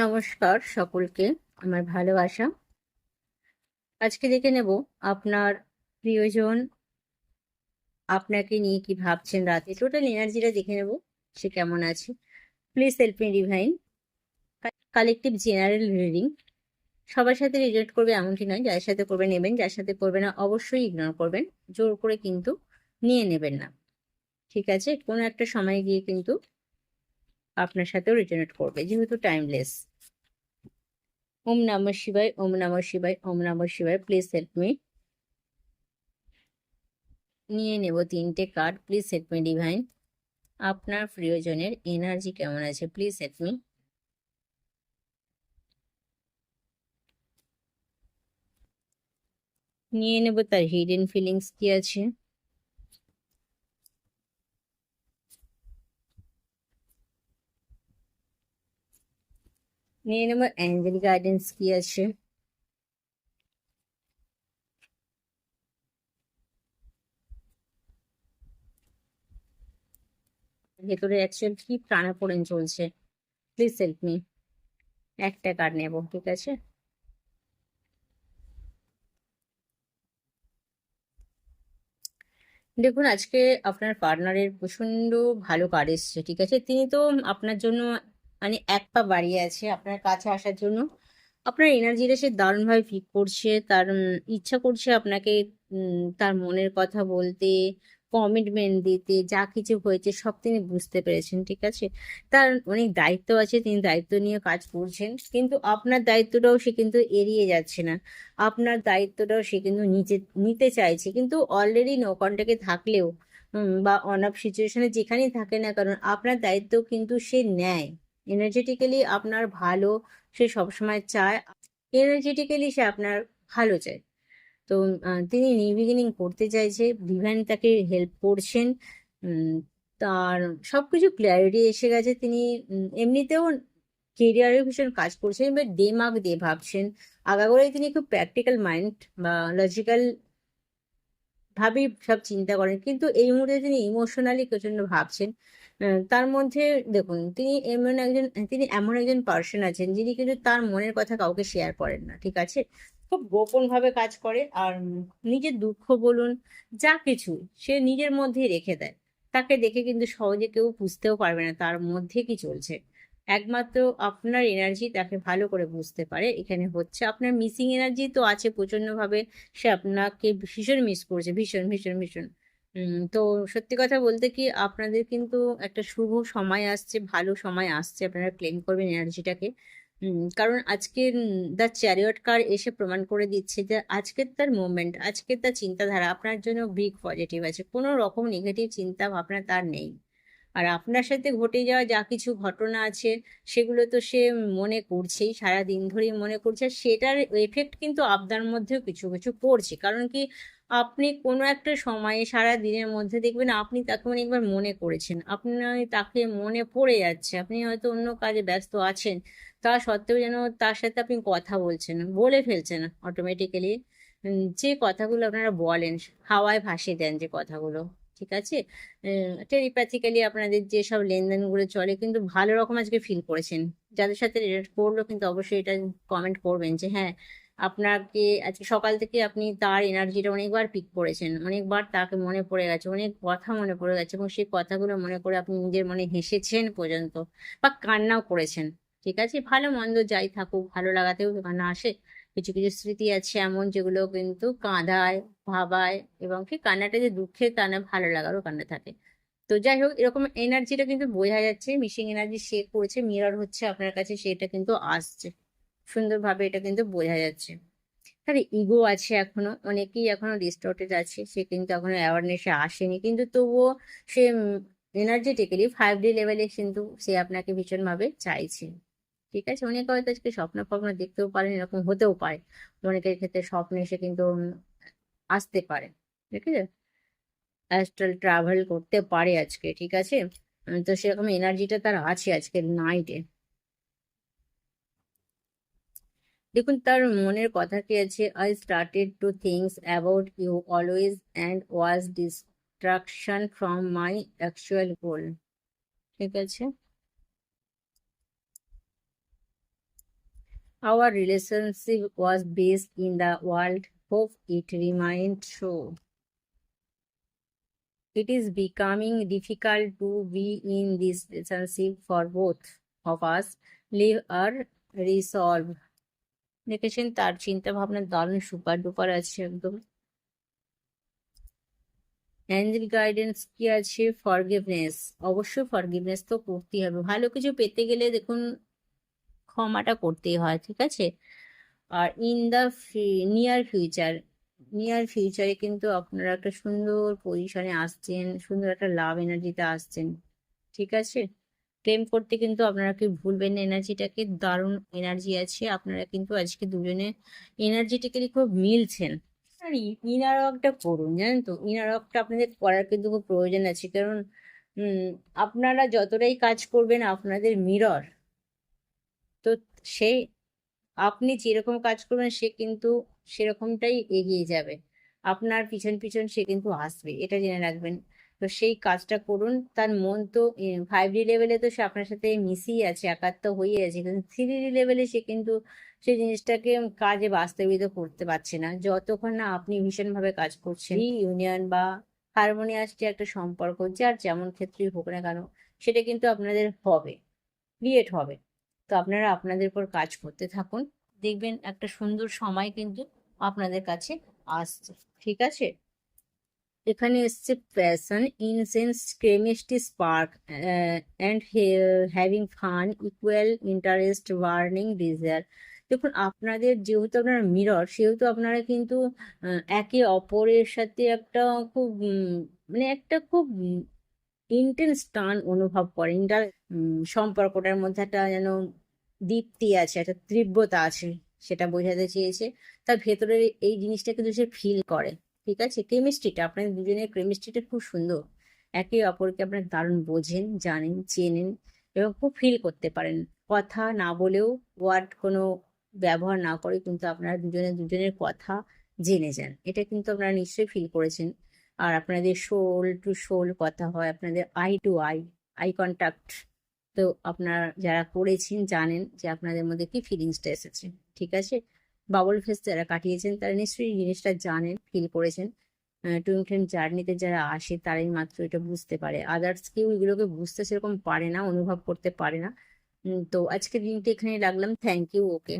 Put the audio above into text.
নমস্কার সকলকে, আমার ভালোবাসা। আজকে দেখে নেব আপনার প্রিয়জন আপনাকে নিয়ে কি ভাবছেন রাতে। টোটাল এনার্জিটা দেখে নেব সে কেমন আছে। Please help me divine collective general reading সবার সাথে রিলেট করবে এমনটি নয়, যার সাথে করবে নেবেন, যার সাথে করবে না অবশ্যই ইগনোর করবেন, জোর করে কিন্তু নিয়ে নেবেন না। ঠিক আছে? কোনো একটা সময় গিয়ে কিন্তু আপনার সাথেও রিজনেট করবে, যেহেতু টাইমলেস ওম নমঃ শিবায়, ওম নমঃ শিবায়, ওম নমঃ শিবায়। প্লিজ হেল্প মি নিয়ে নেব তিনটে card please help me divine আপনার প্রিয়জনের এনার্জি কেমন আছে? প্লিজ হেল্প মি নিয়ে নেব তার হিডেন ফিলিংস কি আছে? নিয়ে নেব অ্যাঞ্জেল গাইডেন্স কি আছে ভেতরে অ্যাকচুয়াল কি প্রাণাপোড়েন চলছে? প্লিজ হেল্প মি একটা কার্ড নেব, ঠিক আছে? দেখুন, আজকে আপনার পার্টনারের প্রচণ্ড ভালো কার্ড এসছে, ঠিক আছে? তিনি তো আপনার জন্য মানে এক পা বাড়িয়ে আছে আপনার কাছে আসার জন্য। আপনার এনার্জিটা সে দারুণভাবে ফিক করছে, তার ইচ্ছা করছে আপনাকে তার মনের কথা বলতে কমিটমেন্ট দিতে, যা কিছু হয়েছে সব তিনি বুঝতে পেরেছেন, ঠিক আছে? তার অনেক দায়িত্ব আছে, তিনি দায়িত্ব নিয়ে কাজ করছেন, কিন্তু আপনার দায়িত্বটাও সে কিন্তু এড়িয়ে যাচ্ছে না। আপনার দায়িত্বটাও সে কিন্তু নিচে, নিতে চাইছে, কিন্তু অলরেডি নো কন্ট্যাক্টে থাকলেও বা অন অফ সিচুয়েশনে যেখানেই থাকে না কারণ আপনার দায়িত্ব কিন্তু সে নেয়। এনার্জেটিক্যালি আপনার ভালো, সে সবসময় চায়। এনার্জেটিক্যালি সে আপনার ভালো চায়। তো তিনি নিউ বিগিনিং করতে চাইছে ডিভাইন তাকে হেল্প করছেন। তার সব কিছু ক্ল্যারিটি এসে গেছে। তিনি এমনিতেও কেরিয়ারে ভীষণ কাজ করছেন এবার দেমাগ দিয়ে ভাবছেন। আগাগোড়াই তিনি খুব প্র্যাকটিক্যাল মাইন্ড বা লজিক্যাল ভাবেই সব চিন্তা করেন। কিন্তু এই মুহূর্তে তিনি ইমোশনালি প্রচণ্ড ভাবছেন তার মধ্যে দেখুন, তিনি এমন একজন, তিনি এমন একজন পার্সন আছেন যিনি কিন্তু তার মনের কথা কাউকে শেয়ার করেন না, ঠিক আছে? খুব গোপনভাবে কাজ করে আর নিজের দুঃখ বলুন, যা কিছু সে নিজের মধ্যেই রেখে দেয়। তাকে দেখে কিন্তু সহজে কেউ বুঝতেও পারবে না তার মধ্যে কি চলছে। একমাত্র আপনার এনার্জি তাকে ভালো করে বুঝতে পারে। এখানে হচ্ছে আপনার মিসিং এনার্জি তো আছে প্রচন্ডভাবে, সে আপনাকে ভীষণ মিস করছে, ভীষণ ভীষণ ভীষণ। তো সত্যি কথা বলতে কি আপনাদের কিন্তু একটা শুভ সময় আসছে, ভালো সময় আসছে, আপনারা ক্লেম করবেন এনার্জিটাকে কারণ আজকে দ্য চ্যারিয়ট কার এসে প্রমাণ করে দিচ্ছে যে আজকের তার মুভমেন্ট আজকের তার চিন্তাধারা আপনার জন্য বিগ পজিটিভ আছে। কোনো রকম নেগেটিভ চিন্তা ভাবনা তার নেই। আর আপনার সাথে ঘটে যাওয়া যা কিছু ঘটনা আছে, সেগুলো তো সে মনে করছেই সারা দিন ধরেই মনে করছে। সেটার এফেক্ট কিন্তু আপনার মধ্যেও কিছু কিছু পড়ছে। কারণ কি, আপনি কোনো একটা সময়ে সারা দিনের মধ্যে দেখবেন আপনি তাকে অনেকবার মনে করেছেন। আপনি তাকে মনে পড়ে যাচ্ছে, আপনি হয়তো অন্য কাজে ব্যস্ত আছেন। তা সত্ত্বেও যেন তার সাথে আপনি কথা বলছেন, বলে ফেলছেন অটোমেটিক্যালি যে কথাগুলো আপনারা বলেন, হাওয়ায় ভাসিয়ে দেন যে কথাগুলো। ঠিক আছে? টেলিপ্যাথিক্যালি আপনাদের যেসব লেনদেনগুলো চলে, কিন্তু ভালো রকম আজকে ফিল করেছেন। যাদের সাথে রিলেট করল, কিন্তু অবশ্যই এটা কমেন্ট করবেন যে হ্যাঁ আপনাকে আজকে সকাল থেকে আপনি তার এনার্জিটা অনেকবার পিক করেছেন, অনেকবার তাকে মনে পড়ে গেছে, অনেক কথা মনে পড়ে গেছে এবং সেই কথাগুলো মনে করে আপনি নিজের মনে হেসেছেন পর্যন্ত বা কান্নাও করেছেন। ঠিক আছে? ভালো মন্দ যাই থাকুক, ভালো লাগাতেও কান্না আসে কিছু কিছু স্মৃতি আছে এমন যেগুলো কিন্তু কাঁদায়, ভাবায় এবং কি কান্নাটা যে দুঃখের কান্না ভালো লাগারও কান্না থাকে। তো যাই হোক, এরকম এনার্জিটা কিন্তু বোঝা যাচ্ছে মিসিং এনার্জি সে করেছে, মিরর হচ্ছে আপনার কাছে, সেটা কিন্তু আসছে। সুন্দরভাবে এটা কিন্তু বোঝা যাচ্ছে। তাহলে ইগো আছে এখনও, অনেকেই এখনও ডিস্টর্টেড আছে, সে কিন্তু এখনও অ্যাওয়ারনেসে আসেনি, কিন্তু তবুও সে এনার্জেটিক্যালি ফাইভ ডি লেভেলে কিন্তু সে আপনাকে ভীষণভাবে চাইছে। ঠিক আছে? অনেকে হয়তো আজকে স্বপ্ন ফপ্ন দেখতেও পারেন, এরকম হতেও পারে। অনেকের ক্ষেত্রে স্বপ্ন এসে কিন্তু আসতে পারে, ঠিক আছে? অ্যাস্ট্রাল ট্রাভেল করতে পারে আজকে, ঠিক আছে? তো সেরকম এনার্জিটা তার আছে আজকে নাইটে দেখুন, তার মনের কথা কি আছে? I started to things about you always and was distraction from my actual goal ঠিক আছে? Our relationship was based in the world. Hope it remained so. It is becoming difficult to be in this relationship for both of us. Live or resolve. দেখেছেন তার চিন্তা ভাবনা দারুণ super duper আছে একদম Angel guidance কি আছে forgiveness অবশ্যই ফরগিভনেস তো করতেই হবে ভালো কিছু পেতে গেলে দেখুন ক্ষমাটা করতেই হয়, ঠিক আছে? আর in the near future near ফিউচারে কিন্তু আপনারা একটা সুন্দর পজিশনে আসছেন, সুন্দর একটা লাভ এনার্জিতে আসছেন, ঠিক আছে? ক্লেম করতে কিন্তু আপনারা কি ভুলবেন না এনার্জিটাকে দারুণ এনার্জি আছে, আপনারা কিন্তু আজকে দুজনে এনার্জিটিক্যালি খুব মিলছেন। আর ইনার ওয়ার্কটা করুন, জানেন তো? ইনার ওয়ার্কটা আপনাদের করার কিন্তু খুব প্রয়োজন আছে, কারণ আপনারা যতটাই কাজ করবেন, আপনাদের মিরর তো সেই আপনি যেরকম কাজ করবেন, সে কিন্তু সেরকমটাই এগিয়ে যাবে। আপনার পিছন পিছন সে কিন্তু আসবে, এটা জেনে রাখবেন। তো সেই কাজটা করুন, তার মন তো ফাইভ ডি লেভেলে তো সে আপনার সাথে মিশিয়ে আছে, একাত্ম হয়ে আছে, কিন্তু থ্রি ডি লেভেলে সে কিন্তু সেই জিনিসটাকে কাজে বাস্তবিত করতে পারছে না। যতক্ষণ না আপনি ভীষণভাবে কাজ করছেন ইউনিয়ন বা হারমোনিয়াস যে একটা সম্পর্ক, যার যেমন ক্ষেত্রেই হোক না কেন, সেটা কিন্তু আপনাদের হবে ক্রিয়েট হবে। তো আপনারা আপনাদের উপর কাজ করতে থাকুন। দেখবেন একটা সুন্দর সময় কিন্তু আপনাদের কাছে আসছে। ঠিক আছে? এখানে এসছে passion, incense, chemistry, spark and having fun, equal interest burning desire. দেখুন, আপনাদের যেহেতু আপনারা মিরর, সেহেতু আপনারা কিন্তু একে অপরের সাথে একটা খুব মানে একটা খুব ইন্টেন্স টান অনুভব করেন তার সম্পর্কটার মধ্যে একটা যেন দীপ্তি আছে, একটা তীব্রতা আছে, সেটা বোঝাতে চেয়েছে। তার ভেতরে এই জিনিসটা কিন্তু সে ফিল করে, ঠিক আছে? কেমিস্ট্রিটা আপনাদের দুজনের কেমিস্ট্রিটা খুব সুন্দর। একে অপরকে আপনার দারুণ বোঝেন, জানেন, চেনেন এবং খুব ফিল করতে পারেন। কথা না বলেও ওয়ার্ড কোনো ব্যবহার না করে কিন্তু আপনারা দুজনে দুজনের কথা জেনে যান। এটা কিন্তু আপনারা নিশ্চয়ই ফিল করেছেন। আর আপনাদের শোল টু শোল কথা হয়, আপনাদের eye to eye eye contact তো আপনারা যারা করেছেন জানেন যে আপনাদের মধ্যে কি ফিলিংসটা এসেছে, ঠিক আছে? বাবল ফেস যারা কাটিয়েছেন, তারা নিশ্চয়ই জিনিসটা জানেন ফিল করেছেন। টুইন ফ্লেম জার্নিতে যারা আসে, তারাই মাত্র এটা বুঝতে পারে। আদার্স কেউ এগুলোকে বুঝতে সেরকম পারে না, অনুভব করতে পারে না। তো আজকের দিনটা এখানে রাখলাম। Thank you okay